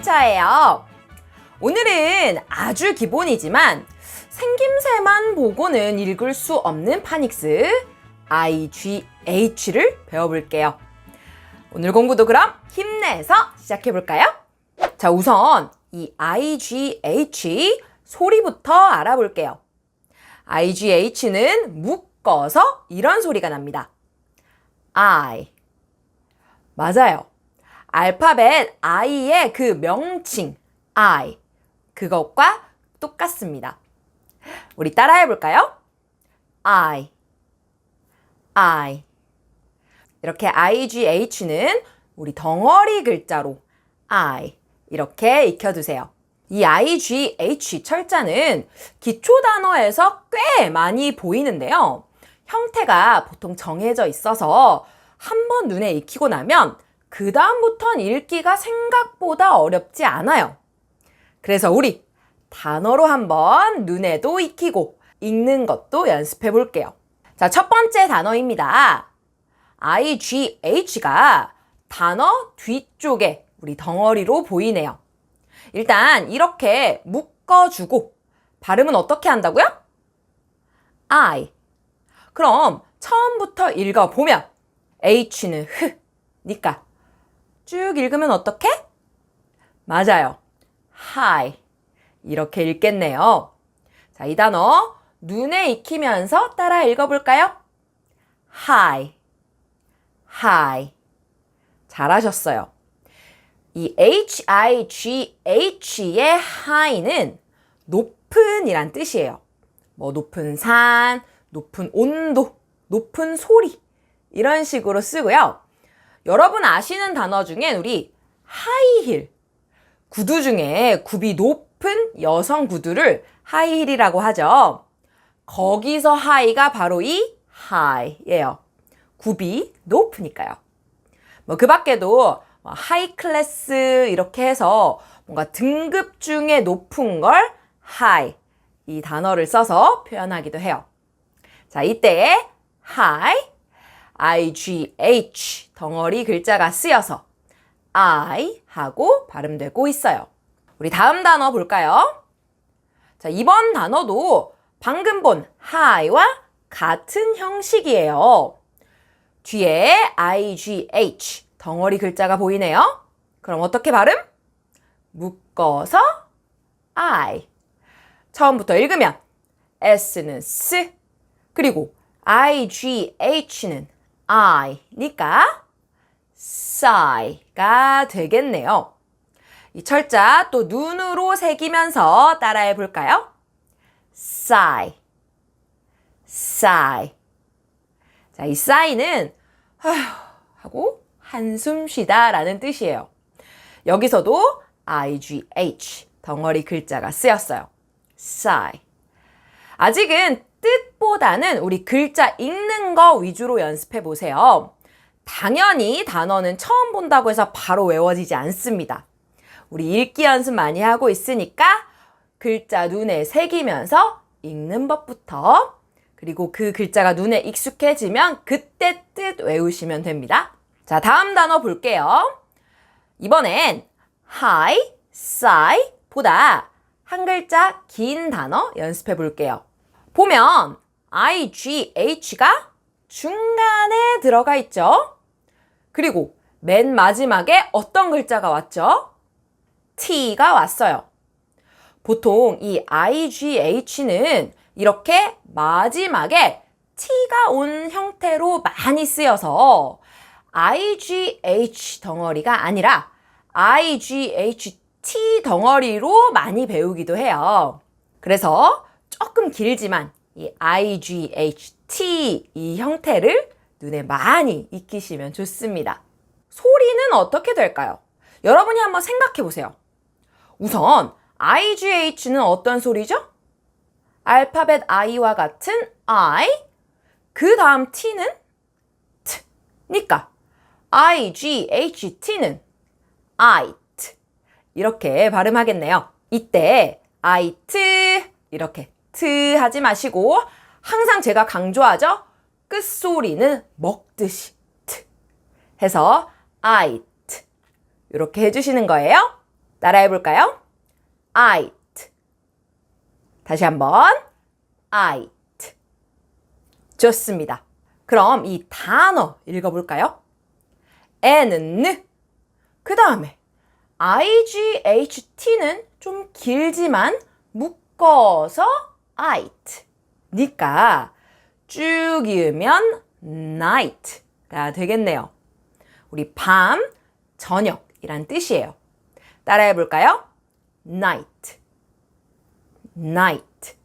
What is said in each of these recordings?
티처예요. 오늘은 아주 기본이지만 생김새만 보고는 읽을 수 없는 파닉스 IGH를 배워볼게요. 오늘 공부도 그럼 힘내서 시작해볼까요? 자, 우선 이 IGH 소리부터 알아볼게요. IGH는 묶어서 이런 소리가 납니다. I. 맞아요. 알파벳 I의 그 명칭 I. 그것과 똑같습니다. 우리 따라해 볼까요? I. I. 이렇게 IGH는 우리 덩어리 글자로 I. 이렇게 익혀두세요. 이 IGH 철자는 기초 단어에서 꽤 많이 보이는데요. 형태가 보통 정해져 있어서 한 번 눈에 익히고 나면 그 다음부턴 읽기가 생각보다 어렵지 않아요. 그래서 우리 단어로 한번 눈에도 익히고 읽는 것도 연습해 볼게요. 자, 첫 번째 단어입니다. IGH가 단어 뒤쪽에 우리 덩어리로 보이네요. 일단 이렇게 묶어주고 발음은 어떻게 한다고요? I. 그럼 처음부터 읽어보면 H는 흐니까 쭉 읽으면 어떻게? 맞아요. high. 이렇게 읽겠네요. 자, 이 단어 눈에 익히면서 따라 읽어볼까요? high. high. 잘하셨어요. 이 H-I-G-H의 high는 높은 이란 뜻이에요. 뭐 높은 산, 높은 온도, 높은 소리 이런 식으로 쓰고요. 여러분 아시는 단어 중엔 우리 하이힐 구두 중에 굽이 높은 여성 구두를 하이힐이라고 하죠. 거기서 하이가 바로 이 하이예요. 굽이 높으니까요. 뭐 그 밖에도 하이 클래스 이렇게 해서 뭔가 등급 중에 높은 걸 하이 이 단어를 써서 표현하기도 해요. 자, 이때 high, IGH 덩어리 글자가 쓰여서 I 하고 발음되고 있어요. 우리 다음 단어 볼까요? 자, 이번 단어도 방금 본 high와 같은 형식이에요. 뒤에 IGH 덩어리 글자가 보이네요. 그럼 어떻게 발음? 묶어서 I. 처음부터 읽으면 S는 S, 그리고 IGH는 I니까 sigh가 되겠네요. 이 철자 또 눈으로 새기면서 따라해 볼까요? sigh, sigh. 자, 이 sigh는 하고 한숨 쉬다 라는 뜻이에요. 여기서도 IGH 덩어리 글자가 쓰였어요. sigh. 아직은 뜻보다는 우리 글자 읽는 거 위주로 연습해 보세요. 당연히 단어는 처음 본다고 해서 바로 외워지지 않습니다. 우리 읽기 연습 많이 하고 있으니까 글자 눈에 새기면서 읽는 법부터 그리고 그 글자가 눈에 익숙해지면 그때 뜻 외우시면 됩니다. 자, 다음 단어 볼게요. 이번엔 high, sigh 보다 한 글자 긴 단어 연습해 볼게요. 보면 IGH가 중간에 들어가 있죠. 그리고 맨 마지막에 어떤 글자가 왔죠? T가 왔어요. 보통 이 IGH는 이렇게 마지막에 T가 온 형태로 많이 쓰여서 IGH 덩어리가 아니라 IGHT 덩어리로 많이 배우기도 해요. 그래서 조금 길지만 이 IGHT 이 형태를 눈에 많이 익히시면 좋습니다. 소리는 어떻게 될까요? 여러분이 한번 생각해 보세요. 우선 IGH는 어떤 소리죠? 알파벳 I와 같은 I, 그 다음 T는 T니까 IGHT는 IT 이렇게 발음하겠네요. 이때 IT 이렇게 트 하지 마시고 항상 제가 강조하죠. 끝소리는 먹듯이 트 해서 IT 이렇게 해주시는 거예요. 따라해 볼까요? it. 다시 한번. it. 좋습니다. 그럼 이 단어 읽어볼까요? N은 느. 그 다음에 IGHT는 좀 길지만 묶어서 it. 니까 쭉 이으면 night가 되겠네요. 우리 밤, 저녁이란 뜻이에요. 따라해 볼까요? night, night.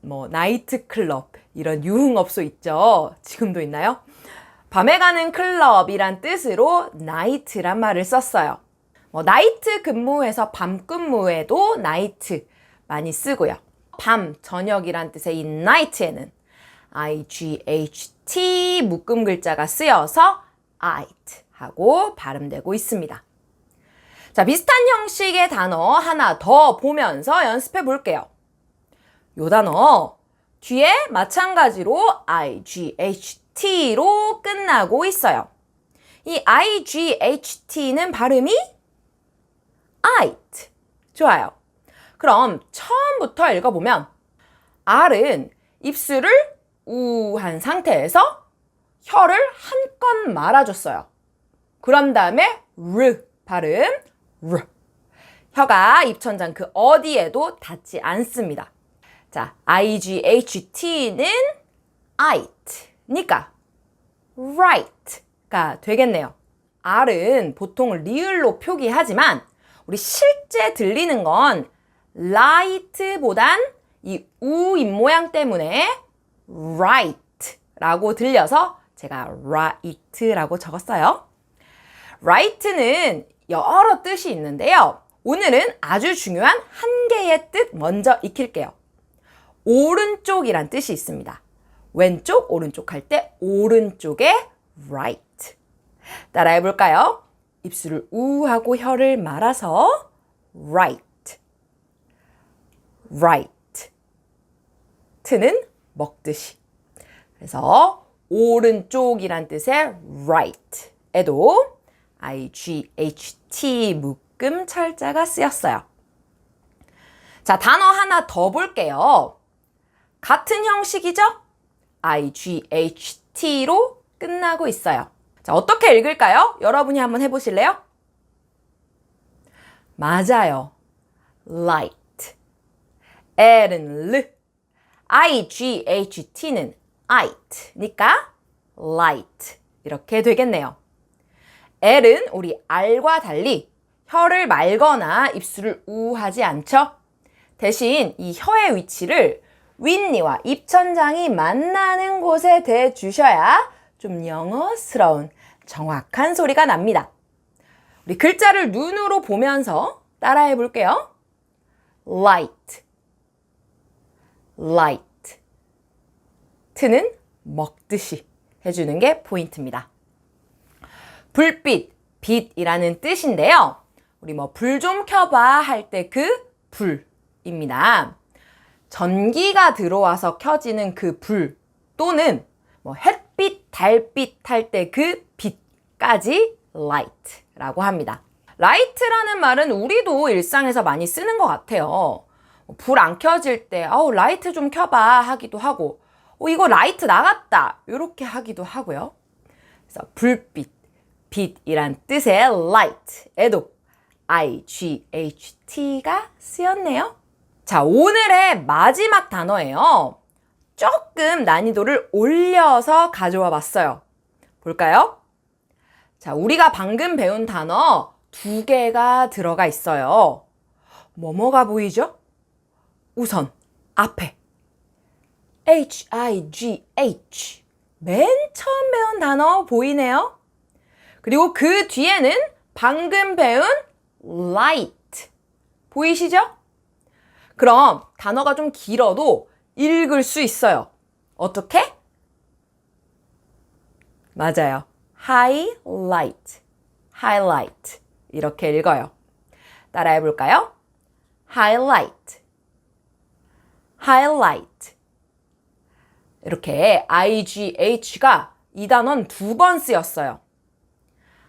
뭐 나이트 클럽 이런 유흥업소 있죠. 지금도 있나요? 밤에 가는 클럽이란 뜻으로 night란 말을 썼어요. 뭐 나이트 근무에서 밤 근무에도 나이트 많이 쓰고요. 밤, 저녁이란 뜻의 이 night에는 IGHT 묶음 글자가 쓰여서 it 하고 발음되고 있습니다. 자, 비슷한 형식의 단어 하나 더 보면서 연습해 볼게요. 요 단어 뒤에 마찬가지로 IGHT로 끝나고 있어요. 이 IGHT는 발음이 it. 좋아요. 그럼 처음부터 읽어보면 R은 입술을 우한 상태에서 혀를 한껏 말아줬어요. 그런 다음에 르 발음 르. 혀가 입천장 그 어디에도 닿지 않습니다. 자, IGHT는 it니까 right가 되겠네요. R은 보통 리을로 표기하지만 우리 실제 들리는 건 light보단 이 우 입 모양 때문에 right라고 들려서 제가 right라고 적었어요. right는 여러 뜻이 있는데요. 오늘은 아주 중요한 한 개의 뜻 먼저 익힐게요. 오른쪽이란 뜻이 있습니다. 왼쪽, 오른쪽 할 때 오른쪽에 right. 따라해 볼까요? 입술을 우 하고 혀를 말아서 right. Right. 트는 먹듯이. 그래서 오른쪽이란 뜻의 right에도 IGHT 묶음 철자가 쓰였어요. 자, 단어 하나 더 볼게요. 같은 형식이죠? IGHT로 끝나고 있어요. 자, 어떻게 읽을까요? 여러분이 한번 해보실래요? 맞아요. light. L은 르. IGHT는 it니까 light. 이렇게 되겠네요. L은 우리 R과 달리 혀를 말거나 입술을 우 하지 않죠? 대신 이 혀의 위치를 윗니와 입천장이 만나는 곳에 대주셔야 좀 영어스러운 정확한 소리가 납니다. 우리 글자를 눈으로 보면서 따라해 볼게요. light, light. 트는 먹듯이 해주는 게 포인트입니다. 불빛, 빛이라는 뜻인데요. 우리 뭐 불 좀 켜봐 할 때 그 불입니다. 전기가 들어와서 켜지는 그 불 또는 뭐 햇빛, 달빛 할 때 그 빛까지 light라고 합니다. light라는 말은 우리도 일상에서 많이 쓰는 것 같아요. 불 안 켜질 때, 아우, 라이트 좀 켜봐 하기도 하고, 어, 이거 라이트 나갔다. 이렇게 하기도 하고요. 그래서 불빛, 빛이란 뜻의 light에도 IGHT가 쓰였네요. 자, 오늘의 마지막 단어예요. 조금 난이도를 올려서 가져와 봤어요. 볼까요? 자, 우리가 방금 배운 단어 두 개가 들어가 있어요. 뭐뭐가 보이죠? 우선 앞에 H-I-G-H 맨 처음 배운 단어 보이네요. 그리고 그 뒤에는 방금 배운 light 보이시죠? 그럼 단어가 좀 길어도 읽을 수 있어요. 어떻게? 맞아요. highlight, highlight 이렇게 읽어요. 따라해 볼까요? highlight, highlight 이렇게 IGH가 이 단어는 두번 쓰였어요.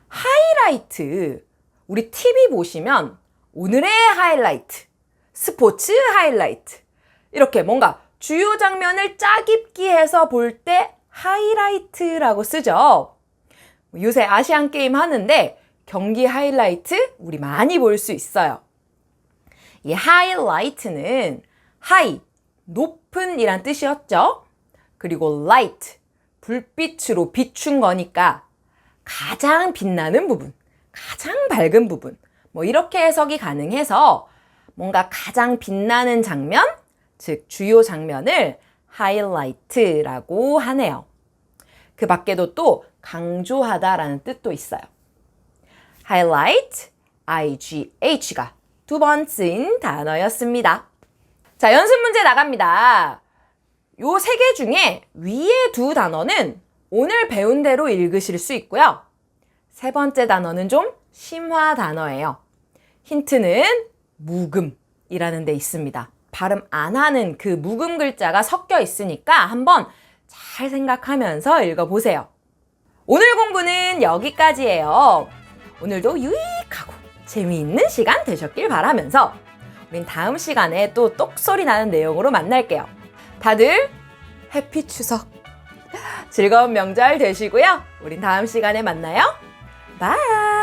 하이라이트 우리 TV 보시면 오늘의 하이라이트, 스포츠 하이라이트. 이렇게 뭔가 주요 장면을 짜깁기 해서 볼 때 하이라이트라고 쓰죠. 요새 아시안 게임 하는데 경기 하이라이트 우리 많이 볼 수 있어요. 이 하이라이트는 하이, 높은 이란 뜻이었죠. 그리고 라이트, 불빛으로 비춘 거니까 가장 빛나는 부분, 가장 밝은 부분, 뭐 이렇게 해석이 가능해서 뭔가 가장 빛나는 장면, 즉 주요 장면을 하이라이트라고 하네요. 그 밖에도 또 강조하다라는 뜻도 있어요. highlight, IGH가 두 번째인 단어였습니다. 자, 연습 문제 나갑니다. 요 세 개 중에 위에 두 단어는 오늘 배운 대로 읽으실 수 있고요. 세 번째 단어는 좀 심화 단어예요. 힌트는 묵음이라는 데 있습니다. 발음 안 하는 그 묵음 글자가 섞여 있으니까 한번 잘 생각하면서 읽어보세요. 오늘 공부는 여기까지예요. 오늘도 유익하고 재미있는 시간 되셨길 바라면서 우린 다음 시간에 또 똑소리 나는 내용으로 만날게요. 다들 해피 추석! 즐거운 명절 되시고요. 우린 다음 시간에 만나요. 바이!